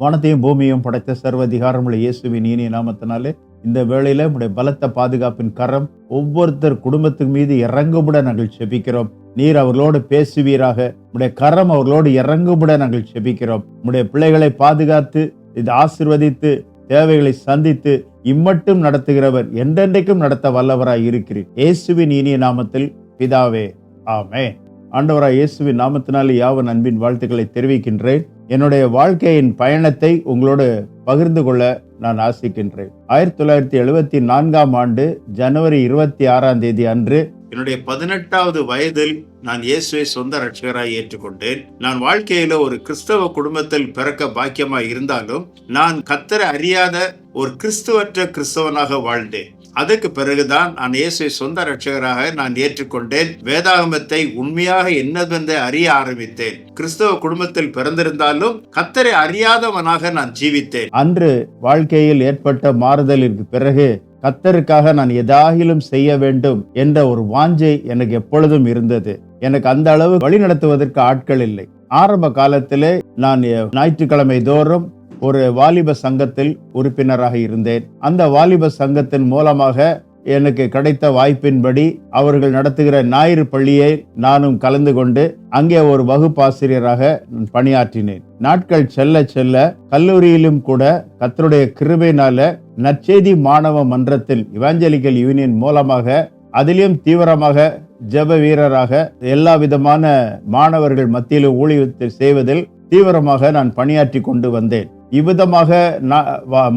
வானத்தையும் பூமியும் படைத்த சர்வ அதிகாரமுள்ள இயேசுவின் இனிய நாமத்தினாலே இந்த வேளையில உடைய பலத்த பாதுகாப்பின் கரம் ஒவ்வொருத்தர் குடும்பத்துக்கு மீது இறங்குபட நாங்கள் செபிக்கிறோம். நீர் அவர்களோடு பேசுவீராக. உடைய கரம் அவர்களோடு இறங்குபட நாங்கள் செபிக்கிறோம். உடைய பிள்ளைகளை பாதுகாத்து இது ஆசிர்வதித்து தேவைகளை சந்தித்து இம்மட்டும் நடத்துகிறவர் என்றென்றைக்கும் நடத்த வல்லவராய் இருக்கிறீர். இயேசுவின் இனிய நாமத்தில் பிதாவே ஆமே ஆண்டவராய் இயேசுவின் நாமத்தினாலே யாவன் அன்பின் வாழ்த்துக்களை தெரிவிக்கின்றேன். என்னுடைய வாழ்க்கையின் பயணத்தை உங்களோடு பகிர்ந்து கொள்ள நான் ஆசிக்கின்றேன். ஆயிரத்தி தொள்ளாயிரத்தி எழுபத்தி நான்காம் ஆண்டு ஜனவரி இருபத்தி ஆறாம் தேதி அன்று என்னுடைய பதினெட்டாவது வயதில் நான் இயேசுவை சொந்த ரட்சகராய் ஏற்றுக்கொண்டேன். நான் வாழ்க்கையில ஒரு கிறிஸ்தவ குடும்பத்தில் பிறக்க பாக்கியமாய் இருந்தாலும் நான் கத்தரை அறியாத ஒரு கிறிஸ்துவற்ற கிறிஸ்தவனாக வாழ்ந்தேன். அதற்கு பிறகுதான் நான் இயேசுவை சொந்த ரட்சகராக நான் ஏற்றுக்கொண்டேன். வேதாகமத்தை உண்மையாக என்னவென்று அறிய ஆரம்பித்தேன். கிறிஸ்தவ குடும்பத்தில் பிறந்திருந்தாலும் கத்தரை அறியாதவனாக நான் ஜீவித்தேன். அன்று வாழ்க்கையில் ஏற்பட்ட மாறுதலிற்கு பிறகு கத்தருக்காக நான் எதாகிலும் செய்ய வேண்டும் என்ற ஒரு வாஞ்சை எனக்கு எப்பொழுதும் இருந்தது. எனக்கு அந்த அளவு வழி நடத்துவதற்கு ஆட்கள் இல்லை. ஆரம்ப காலத்திலே நான் ஞாயிற்றுக்கிழமை தோறும் ஒரு வாலிப சங்கத்தில் உறுப்பினராக இருந்தேன். அந்த வாலிப சங்கத்தின் மூலமாக எனக்கு கிடைத்த வாய்ப்பின்படி அவர்கள் நடத்துகிற ஞாயிறு பள்ளியை நானும் கலந்து கொண்டு அங்கே ஒரு வகுப்பாசிரியராக பணியாற்றினேன். நாட்கள் செல்ல செல்ல கல்லூரியிலும் கூட கத்தருடைய கிருபையினால நற்செய்தி மாணவ மன்றத்தில் இவாஞ்சலிக்கல் யூனியன் மூலமாக அதிலும் தீவிரமாக ஜெப வீரராக எல்லா விதமான மாணவர்கள் மத்தியில் ஊழியத்தை செய்வதில் தீவிரமாக நான் பணியாற்றி கொண்டு வந்தேன். இவ்விதமாக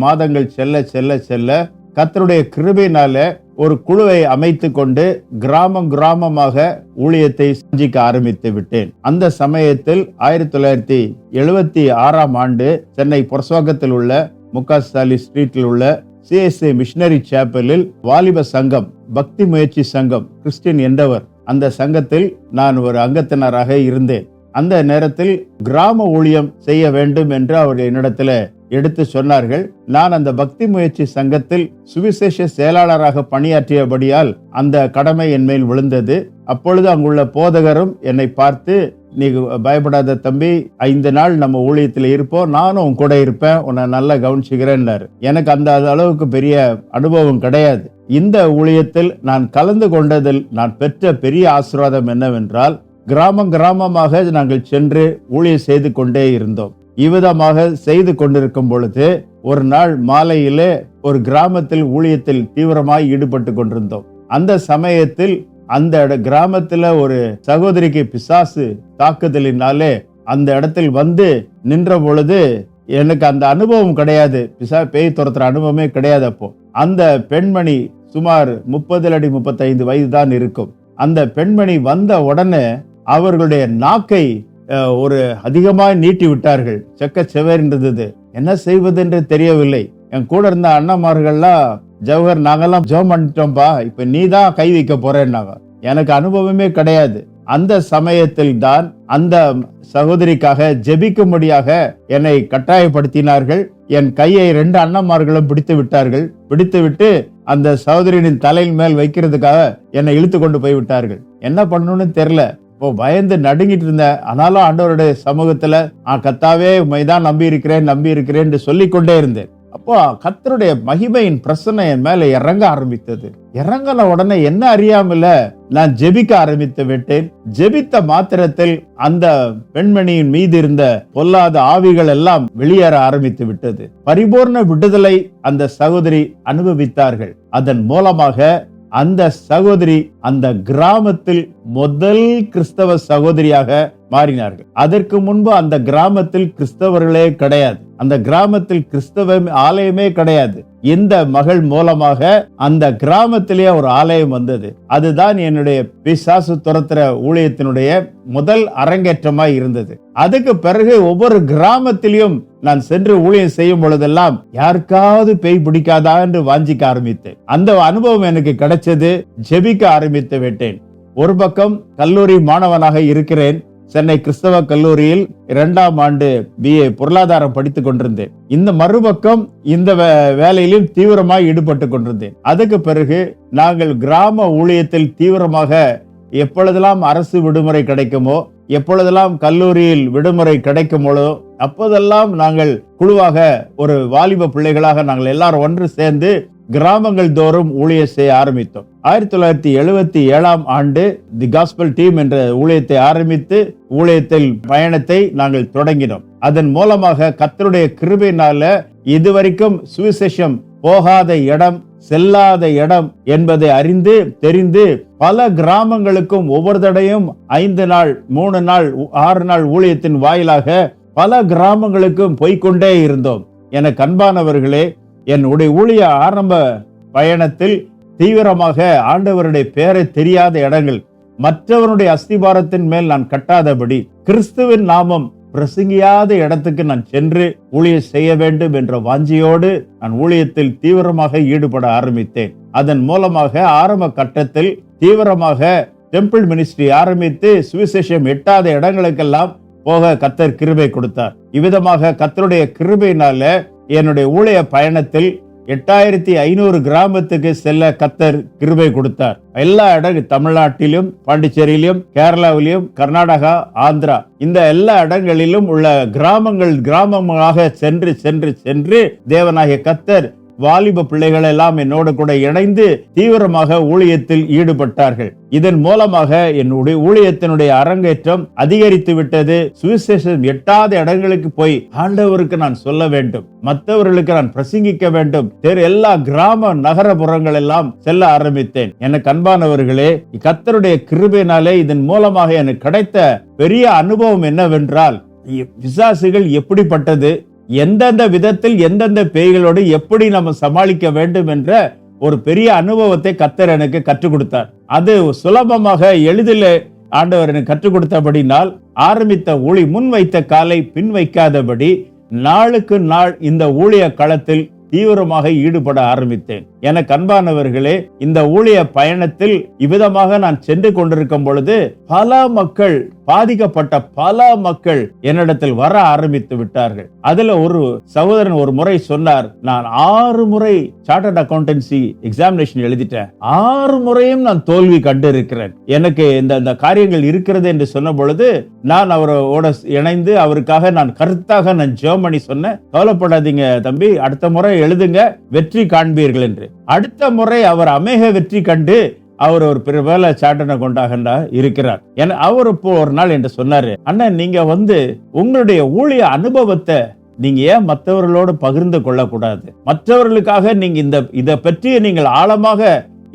மாதங்கள் செல்ல செல்ல செல்ல கத்தருடைய கிருபையினால ஒரு குழுவை அமைத்து கொண்டு கிராமம் கிராமமாக ஊழியத்தை சஞ்சிக்க ஆரம்பித்து விட்டேன். அந்த சமயத்தில் ஆயிரத்தி தொள்ளாயிரத்தி எழுபத்தி ஆறாம் ஆண்டு சென்னை புரசோகத்தில் உள்ள முகாஸ்தாலி ஸ்ட்ரீட்டில் உள்ள சிஎஸ்ஏ மிஷினரி சேப்பலில் வாலிப சங்கம் பக்தி முயற்சி சங்கம் கிறிஸ்டின் என்றவர். அந்த சங்கத்தில் நான் ஒரு அங்கத்தினராக இருந்தேன். அந்த நேரத்தில் கிராம ஊழியம் செய்ய வேண்டும் என்று அவர்கள் என்னிடத்துல எடுத்து சொன்னார்கள். நான் அந்த பக்தி முயற்சி சங்கத்தில் சுவிசேஷ செயலாளராக பணியாற்றியபடியால் அந்த கடமை என் மேல் விழுந்தது. அப்பொழுது அங்குள்ள போதகரும் என்னை பார்த்து நீ பயப்படாத தம்பி ஐந்து நாள் நம்ம ஊழியத்தில் இருப்போம் நானும் உன் கூட இருப்பேன் உன்னை நல்லா கவனிச்சுக்கிறேன்னாரு. எனக்கு அந்த அளவுக்கு பெரிய அனுபவம் கிடையாது. இந்த ஊழியத்தில் நான் கலந்து கொண்டதில் நான் பெற்ற பெரிய ஆசீர்வாதம் என்னவென்றால் கிராமம் கிராமமாக நாங்கள் சென்று ஊழியர் செய்து கொண்டே இருந்தோம். இவ்விதமாக செய்து கொண்டிருக்கும் பொழுது ஒரு நாள் மாலையிலே ஒரு கிராமத்தில் ஊழியத்தில் தீவிரமாய் ஈடுபட்டு கொண்டிருந்தோம். அந்த சமயத்தில் அந்த கிராமத்துல ஒரு சகோதரிக்கு பிசாசு தாக்குதலினாலே அந்த இடத்தில் வந்து நின்ற பொழுது எனக்கு அந்த அனுபவம் கிடையாது. பிசா பேய் துரத்துற அனுபவமே கிடையாது அப்போ. அந்த பெண்மணி சுமார் முப்பது அடி முப்பத்தைந்து வயது தான் இருக்கும். அந்த பெண்மணி வந்த உடனே அவர்களுடைய நாக்கை ஒரு அதிகமாக நீட்டி விட்டார்கள். செக்க செவர் என்ன செய்வது என்று தெரியவில்லை. என் கூட இருந்த அண்ணமார்கள்லாம் ஜவஹர் நாங்கெல்லாம் ஜோம் பண்ணிட்டோம்பா. இப்ப நீ தான் கை வைக்க போறேன்னாங்க. எனக்கு அனுபவமே கிடையாது. அந்த சமயத்தில் தான் அந்த சகோதரிக்காக ஜெபிக்கும்படியாக என்னை கட்டாயப்படுத்தினார்கள். என் கையை ரெண்டு அண்ணன்மார்களும் பிடித்து விட்டார்கள். பிடித்து விட்டு அந்த சகோதரியின் தலையின் மேல் வைக்கிறதுக்காக என்னை இழுத்து கொண்டு போய் விட்டார்கள் என்ன பண்ணணும்னு தெரியல. இப்போ பயந்து நடுங்கிட்டு இருந்தேன் ஆனாலும் ஆண்டவருடைய சமூகத்துல நான் கத்தாவே உண்மைதான் நம்பி இருக்கிறேன் நம்பி இருக்கிறேன் சொல்லி கொண்டே இருந்தேன். அப்போ கத்தருடைய மகிமையின் பிரசனை என் மேல இறங்க ஆரம்பித்தது. இறங்கின உடனே என்ன அறியாமல நான் ஜெபிக்க ஆரம்பித்து விட்டேன். ஜெபித்த மாத்திரத்தில் அந்த பெண்மணியின் மீது இருந்த பொல்லாத ஆவிகள் எல்லாம் வெளியேற ஆரம்பித்து விட்டது. பரிபூர்ண விடுதலை அந்த சகோதரி அனுபவித்தார்கள். அதன் மூலமாக அந்த சகோதரி அந்த கிராமத்தில் முதல் கிறிஸ்தவ சகோதரியாக மாறினார்கள். அதற்கு முன்பு அந்த கிராமத்தில் கிறிஸ்தவர்களே கிடையாது. அந்த கிராமத்தில் கிறிஸ்தவ ஆலயமே கிடையாது. இந்த மகள் மூலமாக அந்த கிராமத்திலேயே ஒரு ஆலயம் வந்தது. அதுதான் என்னுடைய பிசாசு துரத்துற ஊழியத்தினுடைய முதல் அரங்கேற்றமாய் இருந்தது. அதுக்கு பிறகு ஒவ்வொரு கிராமத்திலையும் நான் சென்று ஊழியம் செய்யும் பொழுதெல்லாம் யாருக்காவது பேய் பிடிக்காதா என்று வாஞ்சிக்க ஆரம்பித்தேன். அந்த அனுபவம் எனக்கு கிடைச்சது. ஜெபிக்க ஆரம்பித்து விட்டேன். ஒரு பக்கம் கல்லூரி மாணவனாக இருக்கிறேன். சென்னை கிறிஸ்தவ கல்லூரியில் இரண்டாம் ஆண்டு பிஏ பொருளாதாரம் படித்துக் கொண்டிருந்தேன். இந்த மறுபக்கம் இந்த வேலையிலும் தீவிரமாக ஈடுபட்டு கொண்டிருந்தேன். அதுக்கு பிறகு நாங்கள் கிராம ஊழியத்தில் தீவிரமாக எப்பொழுதெல்லாம் அரசு விடுமுறை கிடைக்குமோ எப்பொழுதெல்லாம் கல்லூரியில் விடுமுறை கிடைக்குமோ அப்போதெல்லாம் நாங்கள் குழுவாக ஒரு வாலிப பிள்ளைகளாக நாங்கள் எல்லாரும் ஒன்று சேர்ந்து கிராமங்கள் தோறும் ஊழிய செய்ய ஆரம்பித்தோம். ஆயிரத்தி தொள்ளாயிரத்தி எழுபத்தி ஏழாம் ஆண்டு தி காஸ்பல் டீம் என்ற ஊழியத்தை ஆரம்பித்து ஊழியத்தில் பயணத்தை நாங்கள் தொடங்கினோம். அதன் மூலமாக கத்தருடைய கிருபையினால இதுவரைக்கும் சுவிசேஷம் போகாத இடம் செல்லாத இடம் என்பதை அறிந்து தெரிந்து பல கிராமங்களுக்கும் ஒவ்வொரு தடையும் ஐந்து நாள் மூணு நாள் ஆறு நாள் ஊழியத்தின் வாயிலாக பல கிராமங்களுக்கும் போய்க்கொண்டே இருந்தோம். என கண்பானவர்களே என்னுடைய ஊழிய ஆரம்ப பயணத்தில் தீவிரமாக ஆண்டவருடைய பெயரை தெரியாத இடங்கள் மற்றவனுடைய அஸ்திபாரத்தின் மேல் நான் கட்டாதபடி கிறிஸ்துவின் நாமம் பிரசங்கியாத இடத்துக்கு நான் சென்று ஊழிய செய்ய வேண்டும் என்ற வாஞ்சியோடு நான் ஊழியத்தில் தீவிரமாக ஈடுபட ஆரம்பித்தேன். அதன் மூலமாக ஆரம்ப கட்டத்தில் தீவிரமாக டெம்பிள் மினிஸ்ட்ரி ஆரம்பித்து சுவிசேஷம் எட்டாத இடங்களுக்கெல்லாம் போக கத்தர் கிருபை கொடுத்தார். இவ்விதமாக கத்தருடைய கிருபையினால என்னுடைய ஊழிய பயணத்தில் எட்டாயிரத்தி ஐநூறு கிராமத்துக்கு செல்ல கத்தர் கிருபை கொடுத்தார். எல்லா இடம் தமிழ்நாட்டிலும் பாண்டிச்சேரியிலும் கேரளாவிலும் கர்நாடகா ஆந்திரா. இந்த எல்லா இடங்களிலும் உள்ள கிராமங்கள் கிராமமாக சென்று சென்று சென்று தேவனாகிய கத்தர் வாலிப பிள்ளைகள் எல்லாம் என்னோடு கூட இணைந்து தீவிரமாக ஊழியத்தில் ஈடுபட்டார்கள். இதன் மூலமாக என்னுடைய ஊழியத்தினுடைய அரங்கேற்றம் அதிகரித்து விட்டது. சுவிசேஷம் எட்டாத இடங்களுக்கு போய் ஆண்டவருக்கு நான் சொல்ல வேண்டும். மற்றவர்களுக்கு நான் பிரசங்கிக்க வேண்டும். வேறு எல்லா கிராம நகரபுறங்கள் எல்லாம் செல்ல ஆரம்பித்தேன். எனக்கு அன்பானவர்களே கத்தருடைய கிருபையினாலே இதன் மூலமாக எனக்கு கிடைத்த பெரிய அனுபவம் என்னவென்றால் பிசாசுகள் எப்படிப்பட்டது? எந்தெந்த விதத்தில் எந்தெந்த பேய்களோடு எப்படி நம்ம சமாளிக்க வேண்டும் என்ற ஒரு பெரிய அனுபவத்தை கத்தர் எனக்கு கற்றுக் கொடுத்தார். அது சுலபமாக எளிதில் ஆண்டவர் எனக்கு கற்றுக் கொடுத்தபடினால் ஆரம்பித்த ஊழி முன் வைத்த காலை பின் வைக்காதபடி நாளுக்கு நாள் இந்த ஊழிய களத்தில் தீவிரமாக ஈடுபட ஆரம்பித்தேன். என கண்பானவர்களே இந்த ஊழிய பயணத்தில் இவ்விதமாக நான் சென்று கொண்டிருக்கும் பொழுது பல மக்கள் பாதிக்கப்பட்ட பல மக்கள் என்னிடத்தில் வர ஆரம்பித்து விட்டார்கள். அதுல ஒரு சகோதரன் ஒரு முறை சொன்னார் நான் ஆறு முறை சார்ட்டர்ட் அக்கௌண்டன்சி எக்ஸாமினேஷன் எழுதிட்டேன். ஆறு முறையும் நான் தோல்வி கண்டு இருக்கிறேன் எனக்கு இந்த இந்த காரியங்கள் இருக்கிறது என்று சொன்ன பொழுது நான் அவரோட இணைந்து அவருக்காக நான் கருத்தாக நான் ஜெர்மனி சொன்னேன். கவலைப்படாதீங்க தம்பி அடுத்த முறை எழுதுங்க வெற்றி காண்பீர்கள் என்று. அடுத்த முறை அவர் அமேக வெற்றி கண்டு அவர் ஒரு பிரபல சாட்டனை கொண்டாகண்டா இருக்கிறார். என அவர் இப்போ ஒரு நாள் என்று சொன்னாரு அண்ணன் நீங்க வந்து உங்களுடைய ஊழிய அனுபவத்தை நீங்க ஏன் மற்றவர்களோடு பகிர்ந்து கொள்ளக்கூடாது? மற்றவர்களுக்காக நீங்க இந்த இதை பற்றிய நீங்கள் ஆழமாக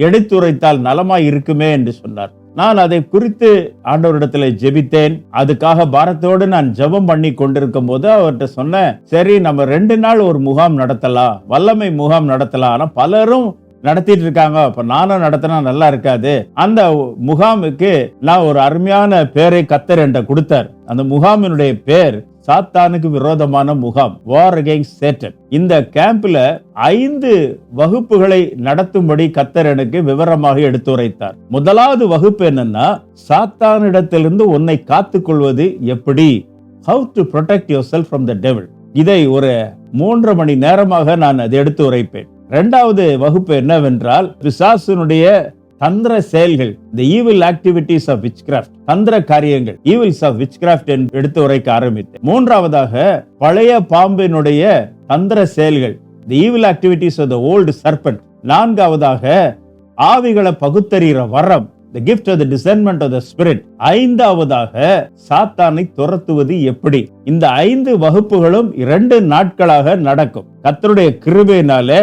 எடுத்துரைத்தால் நலமாய் இருக்குமே என்று சொன்னார். நான் அதை குறித்து ஆண்டவரிடத்துல ஜெபித்தேன். அதுக்காக பாரத்தோடு நான் ஜெபம் பண்ணி கொண்டிருக்கும் போது அவர்கிட்ட சொன்னேன் சரி நம்ம ரெண்டு நாள் ஒரு முகாம் நடத்தலாம் வல்லமை முகாம் நடத்தலாம். ஆனா பலரும் நடத்திட்டு இருக்காங்க. அப்ப நானும் நடத்தினா நல்லா இருக்காது. அந்த முகாமுக்கு நான் ஒரு அருமையான பேரை கத்தர் என்ற கொடுத்தார். அந்த முகாமினுடைய பேர் சாத்தானுக்கு விரோதமான முகாம் வார் அகெயின்ஸ்ட் சேட்டன் இந்த கேம்ப்ல ஐந்து வகுப்புகளை நடத்தும்படி கத்தர் எனக்கு விவரமாக எடுத்துரைத்தார் முதலாவது வகுப்பு என்னன்னா சாத்தானிடத்திலிருந்து உன்னை காத்துக்கொள்வது எப்படி? How to protect yourself from the devil இதை ஒரு மூன்று மணி நேரமாக நான் அதை எடுத்து உரைப்பேன். ரெண்டாவது வகுப்பு என்னவென்றால் பிசாசுனுடைய தந்திர செயல்கள் இந்த evil activities of witchcraft தந்திர காரியங்கள் ஈவில்ஸ் ஆஃப் விச் கிராஃப்ட் எடுத்து உரைக்க ஆரம்பித்தேன். மூன்றாவதாக பழைய பாம்பினுடைய தந்திர செயல்கள் the evil activities of the old serpent நான்காவதாக ஆவிகளை பகுத்தறிகிற வரம் the gift of the discernment of the spirit ஐந்தாவதாக சாத்தானை துரத்துவது எப்படி? இந்த ஐந்து வகுப்புகளும் இரண்டு நாட்களாக நடக்கும். கத்தருடைய கிருபையினாலே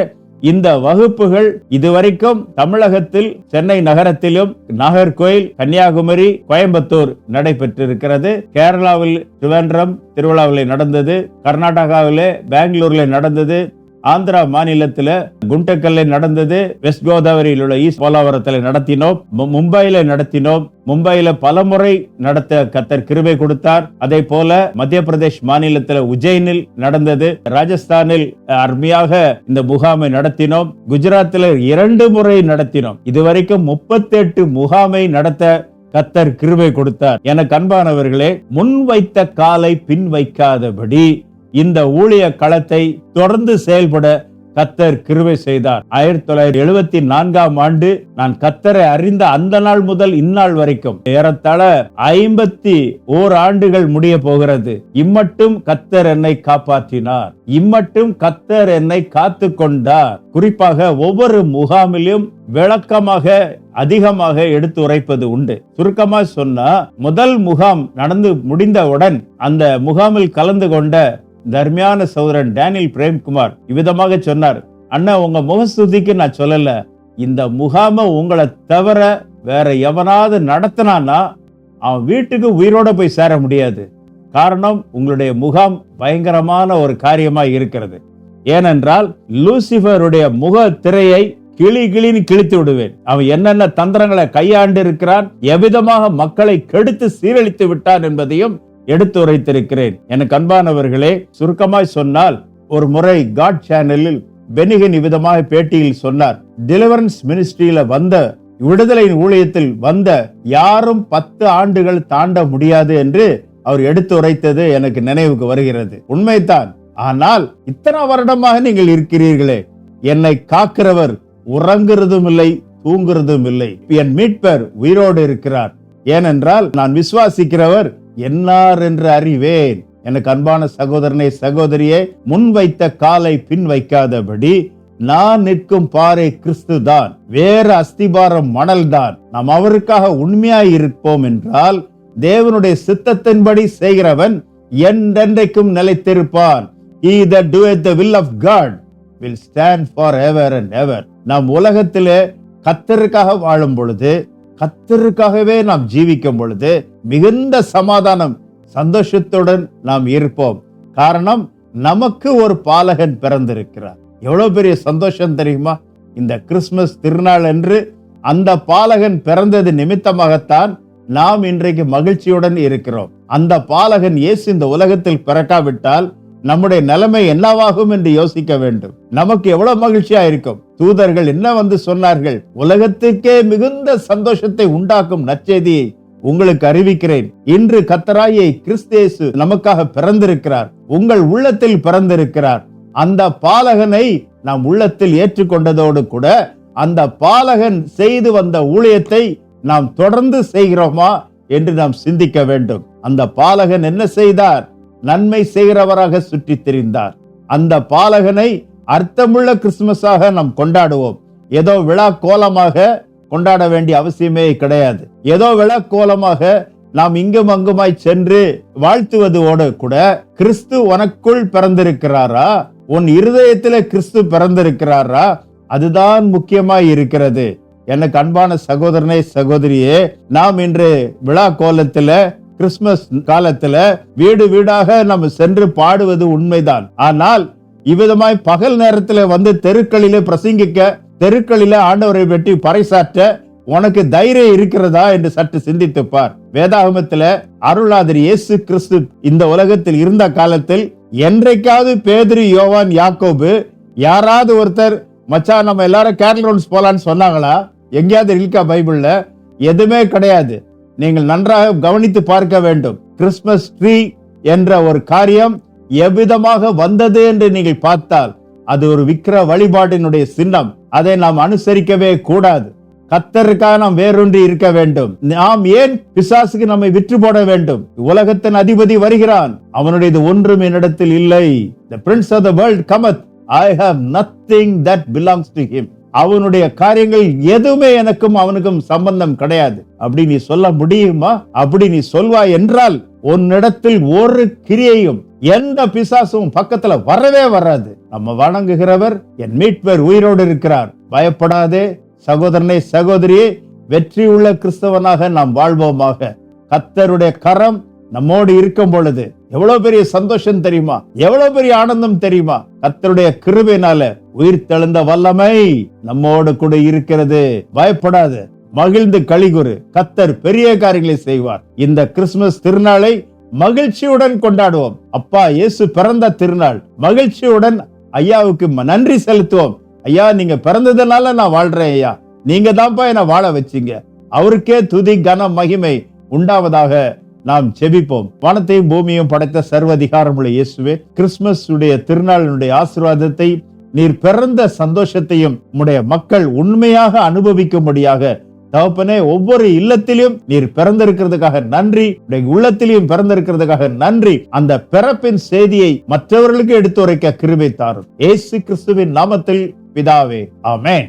இந்த வகுப்புகள் இதுவரைக்கும் தமிழகத்தில் சென்னை நகரத்திலும் நாகர்கோயில் கன்னியாகுமரி கோயம்புத்தூர் நடைபெற்றிருக்கிறது. கேரளாவில் திருவேந்திரம் திருவிழாவில் நடந்தது. கர்நாடகாவிலே பெங்களூர்ல நடந்தது. ஆந்திரா மாநிலத்துல குண்டக்கல்ல நடந்தது. வெஸ்ட் கோதாவரியில் உள்ள ஈஸ்ட் போலாவரத்தில் நடத்தினோம். மும்பையில நடத்தினோம். மும்பையில பலமுறை நடத்த கத்தர் கிருபை கொடுத்தார். அதே போல மத்திய பிரதேஷ் மாநிலத்தில் உஜ்ஜைனில் நடந்தது. ராஜஸ்தானில் அருமையாக இந்த முகாமை நடத்தினோம். குஜராத்தில் இரண்டு முறை நடத்தினோம். இதுவரைக்கும் முப்பத்தி எட்டு முகாமை நடத்த கத்தர் கிருபை கொடுத்தார். என கண்பானவர்களே முன் வைத்த காலை பின் வைக்காதபடி இந்த ஊழிய களத்தை தொடர்ந்து செயல்பட கத்தர் கிருவை செய்தார். ஆயிரத்தி தொள்ளாயிரத்தி எழுபத்தி நான்காம் ஆண்டு நான் கத்தரை அறிந்த அந்த நாள் முதல் இந்நாள் வரைக்கும் ஏறத்தாழ ஐம்பத்தி ஓர் ஆண்டுகள் முடிய போகிறது. இம்மட்டும் கத்தர் என்னை காப்பாற்றினார். இம்மட்டும் கத்தர் என்னை காத்து கொண்டார் குறிப்பாக ஒவ்வொரு முகாமிலும் விளக்கமாக அதிகமாக எடுத்து உரைப்பது உண்டு. சுருக்கமாக சொன்னா முதல் முகாம் நடந்து முடிந்தவுடன் அந்த முகாமில் கலந்து கொண்ட தர்மியான சௌதரன் டேனியல் பிரேம்குமார் இவ்விதமாக சொன்னார் அண்ணா உங்க முகஸ்துதிக்கு நான் சொல்லல. இந்த முகாம உங்களை தவிர வேற எவனாவது நடத்தினான்னா அவன் வீட்டுக்கு உயிரோட போய் சேர முடியாது. காரணம் உங்களுடைய முகாம் பயங்கரமான ஒரு காரியமா இருக்கிறது. ஏனென்றால் லூசிஃபருடைய முக திரையை கிளி கிளின்னு கிழித்து விடுவேன். அவன் என்னென்ன தந்திரங்களை கையாண்டு இருக்கிறான் எவ்விதமாக மக்களை கெடுத்து சீரழித்து விட்டான் என்பதையும் எடுத்து உரைத்திருக்கிறேன். எனக்கு அன்பானவர்களே சுருக்கமாய் சொன்னால் ஒரு முறை காட் சேனலில் பெனிகன் இவ்விதமாக பேட்டியில் சொன்னார். டெலிவரன்ஸ் மினிஸ்ட்ரியில வந்த விடுதலையின் ஊழியத்தில் வந்த யாரும் பத்து ஆண்டுகள் தாண்ட முடியாது என்று அவர் எடுத்து உரைத்தது எனக்கு நினைவுக்கு வருகிறது. உண்மைதான். ஆனால் இத்தனை வருடமாக நீங்கள் இருக்கிறீர்களே என்னை காக்கிறவர் உறங்குறதும் இல்லை தூங்குறதும் இல்லை. என் மீட்பர் உயிரோடு இருக்கிறார். ஏனென்றால் நான் விசுவாசிக்கிறவர் என்னார் என்று அறிவேன். எனக்கு அன்பான சகோதரனே சகோதரியே முன் வைத்த காலை பின் வைக்காதபடி நான் நிற்கும் பாறை கிறிஸ்து தான் வேற அஸ்திபாரம் மணல் தான் நாம் அவருக்காக உண்மையாய் இருப்போம் என்றால் தேவனுடைய சித்தத்தின்படி செய்கிறவன் என்றென்றைக்கும் நிலைத்திருப்பான். He that doeth the will of god will stand for ever and ever. நாம் உலகத்திலே கத்தருக்காக வாழும் பொழுது கத்தருக்காகவே நாம் ஜீவிக்கும் பொழுது மிகுந்த சமாதானம் சந்தோஷத்துடன் நாம் இருப்போம். காரணம் நமக்கு ஒரு பாலகன் பிறந்திருக்கிறார். எவ்வளவு பெரிய சந்தோஷம் தெரியுமா? இந்த கிறிஸ்துமஸ் திருநாள் என்று அந்த பாலகன் பிறந்தது நிமித்தமாகத்தான் நாம் இன்றைக்கு மகிழ்ச்சியுடன் இருக்கிறோம். அந்த பாலகன் இயேசு இந்த உலகத்தில் பிறக்காவிட்டால் நம்முடைய நிலைமை என்னவாகும் என்று யோசிக்க வேண்டும். நமக்கு எவ்வளவு மகிழ்ச்சியா இருக்கும். தூதர்கள் என்ன வந்து சொன்னார்கள்? உலகத்துக்கே மிகுந்த சந்தோஷத்தை உண்டாக்கும் நற்செய்தியை உங்களுக்கு அறிவிக்கிறேன். இன்று கத்தராயை கிறிஸ்தேசு நமக்காக பிறந்திருக்கிறார். உங்கள் உள்ளத்தில் பிறந்திருக்கிறார். அந்த பாலகனை நாம் உள்ளத்தில் ஏற்றுக்கொண்டதோடு கூட அந்த பாலகன் செய்து வந்த ஊழியத்தை நாம் தொடர்ந்து செய்கிறோமா என்று நாம் சிந்திக்க வேண்டும். அந்த பாலகன் என்ன செய்தார்? நன்மை செய்கிறவராக சுற்றி திரிந்தார் அந்த பாலகனை அர்த்தமுள்ள கிறிஸ்துமஸாக நாம் கொண்டாடுவோம். ஏதோ விழா கோலமாக கொண்டாட வேண்டிய அவசியமே கிடையாது. ஏதோ விழா கோலமாக நாம் இங்கும் அங்குமாய் சென்று வாழ்த்துவதோடு கூட கிறிஸ்து உனக்குள் பிறந்திருக்கிறாரா? உன் இருதயத்தில் கிறிஸ்து பிறந்திருக்கிறாரா? அதுதான் முக்கியமாய் இருக்கிறது. எனக்கு அன்பான சகோதரனே சகோதரியே நாம் இன்று விழா கோலத்துல கிறிஸ்துமஸ் காலத்துல வீடு வீடாக நம்ம சென்று பாடுவது உண்மைதான். ஆனால் இவ்விதமாய் பகல் நேரத்துல வந்து தெருக்களிலே பிரசங்கிக்க தெருக்களில ஆண்டவரை வெட்டி பறைசாற்ற உனக்கு தைரியம் இருக்கிறதா என்று சற்று சிந்தித்து பார். வேதாகமத்துல அருளாதிரி இயேசு கிறிஸ்து இந்த உலகத்தில் இருந்த காலத்தில் என்றைக்காவது பேதுரு யோவான் யாக்கோபு யாராவது ஒருத்தர் மச்சான் நம்ம எல்லாரும் கேரல் ரவுண்ட்ஸ் போலான்னு சொன்னாங்களா? எங்கேயாவது இருக்கா பைபிள்ல? எதுவுமே கிடையாது. நீங்கள் நன்றாக கவனித்து பார்க்க வேண்டும். கிறிஸ்துமஸ் ட்ரீ என்ற ஒரு காரியம் எவ்விதமாக வந்தது என்று நீங்கள் பார்த்தால் அது ஒரு விக்கிர வழிபாட்டினுடைய சின்னம். அதை நாம் அனுசரிக்கவே கூடாது. கத்தருக்காக நாம் வேறொன்றி இருக்க வேண்டும். நாம் ஏன் பிசாசுக்கு நம்மை விற்று போட வேண்டும்? உலகத்தின் அதிபதி வருகிறான். அவனுடையது ஒன்றும் என்னிடத்தில் இல்லை. The prince of the world cometh. I have nothing that belongs to him. அவனுடைய காரியங்கள் எதுவுமே எனக்கும் அவனுக்கும் சம்பந்தம் கிடையாது. அப்படி நீ சொல்ல முடியுமா? அப்படி நீ சொல்வாய் என்றால் உன்னிடத்தில் ஒரு கிரியையும் எந்த பிசாசும் பக்கத்துல வரவே வராது. நம்ம வணங்குகிறவர் என் மீட்பர் உயிரோடு இருக்கிறார். பயப்படாதே சகோதரனே சகோதரியே வெற்றி உள்ள கிறிஸ்தவனாக நாம் வாழ்வோமாக. கத்தருடைய கரம் நம்மோடு இருக்கும் பொழுது எவ்வளவு பெரிய சந்தோஷம் தெரியுமா? எவ்வளவு பெரிய ஆனந்தம் தெரியுமா? கத்தருடைய கிருபையினால உயிர் தெழுந்த வல்லமை நம்மோடு கூட இருக்கிறது. பயப்படாது. மகிழ்ந்து கலிகுரு கத்தர் பெரிய காரியங்களை செய்வார். இந்த கிறிஸ்துமஸ் திருநாளை மகிழ்ச்சியுடன் கொண்டாடுவோம். அப்பா இயேசு பிறந்த திருநாள். மகிழ்ச்சியுடன் ஐயாவுக்கு நன்றி செலுத்துவோம். ஐயா நீங்க பிறந்ததுனால நான் வாழ்றேன் ஐயா. நீங்க தான்ப்பா என்னை வாழ வச்சீங்க. அவருக்கே துதி கன மகிமை உண்டாவதாக நாம் செபிப்போம் வானத்தையும் பூமியும் படைத்த சர்வதிகாரமுள்ள இயேசுவே கிறிஸ்துமஸ் உடைய திருநாளினுடைய ஆசீர்வாதத்தை நீர் பிறந்த சந்தோஷத்தையும் உம்முடைய மக்கள் உண்மையாக அனுபவிக்கும்படியாக தகப்பனே ஒவ்வொரு இல்லத்திலும் நீர் பிறந்திருக்கிறதுக்காக நன்றி உடைய உள்ளத்திலையும் பிறந்திருக்கிறதுக்காக நன்றி. அந்த பிறப்பின் செய்தியை மற்றவர்களுக்கு எடுத்துரைக்க கிருபை தாரும். ஏசு கிறிஸ்துவின் நாமத்தில் பிதாவே ஆமேன்.